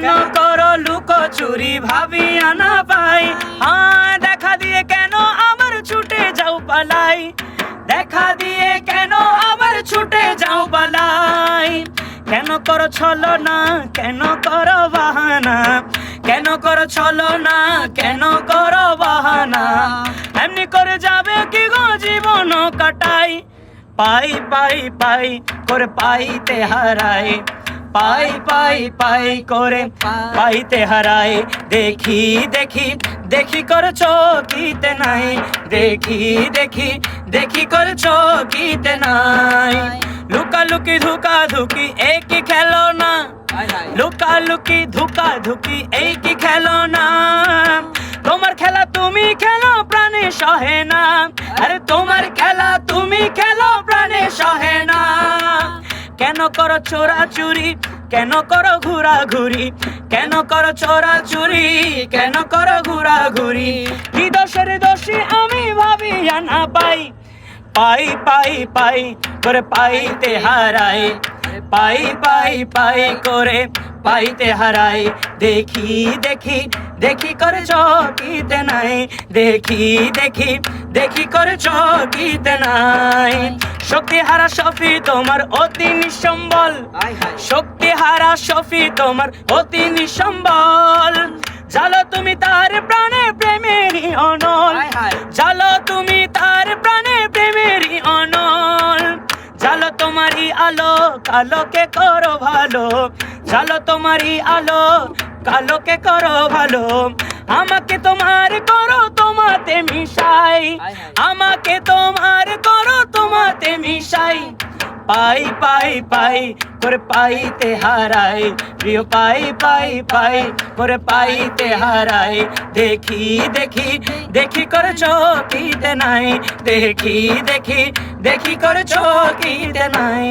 কেন করো লুকো চুরি ভাবি আনা পাই? হ্যাঁ দেখা দিয়ে কেন আমার ছুটে যাও পালাই? দেখা দিয়ে কেন আমার ছুটে যাও পালাই? কেন করো ছলো না, কেন করো বাহানা? কেন করো ছলো না, কেন করো বাহানা? এমনি করে যাবে কি গো জীবন কাটাই? পাই পাই পাই, করে পাইতে হারাই। পাই পাই পাই করে পাইতে হারাই। দেখি দেখি দেখি করে চকিতে নাই। দেখি দেখি দেখি করে চকিতে নাই। লুকা লুকি ধুকা ধুকি একই খেলো না? লুকা লুকি ধুকা ধুকি এই কি খেলো না? তোমার খেলা তুমি খেলো প্রাণে সহে না। আরে তোমার খেলা তুমি খেলো কেন করো চোরা চুরি কেন করো ঘুরা ঘুরি কেন করো চোরা চুরি কেন করো ঘুরা ঘুরি কি দোষের দোষী আমি ভাবি না পাই। পাই পাই পাই করে পাইতে হারাই। পাই পাই পাই করে পাইতে হারাই। দেখি দেখি দেখি করে চকিতে নাই। দেখি দেখি দেখি করে চকিতে নাই। শক্তি হারা সফি তোমার অতি নিঃসম্বল। শক্তি হারা সফি তোমার অতি নিঃসম্বল। জালো তুমি তার প্রাণে প্রেমের অনল। জালো তুমি তার প্রাণে প্রেমেরই অনল। জালো তোমারই আলো কালোকে করো ভালো। জালো তোমারই আলো কালোকে করো ভালো। আমাকে তোমার করো তোমাতে মিশাই। আমাকে তোমার তোমাতে মিশাই। পাই পাই পাই করে পাইতে হারাই। প্রিয়, পাই পাই পাই করে পাইতে হারাই। দেখি দেখি দেখি করে চকিতে নাই। দেখি দেখি দেখি করে চকিতে নাই।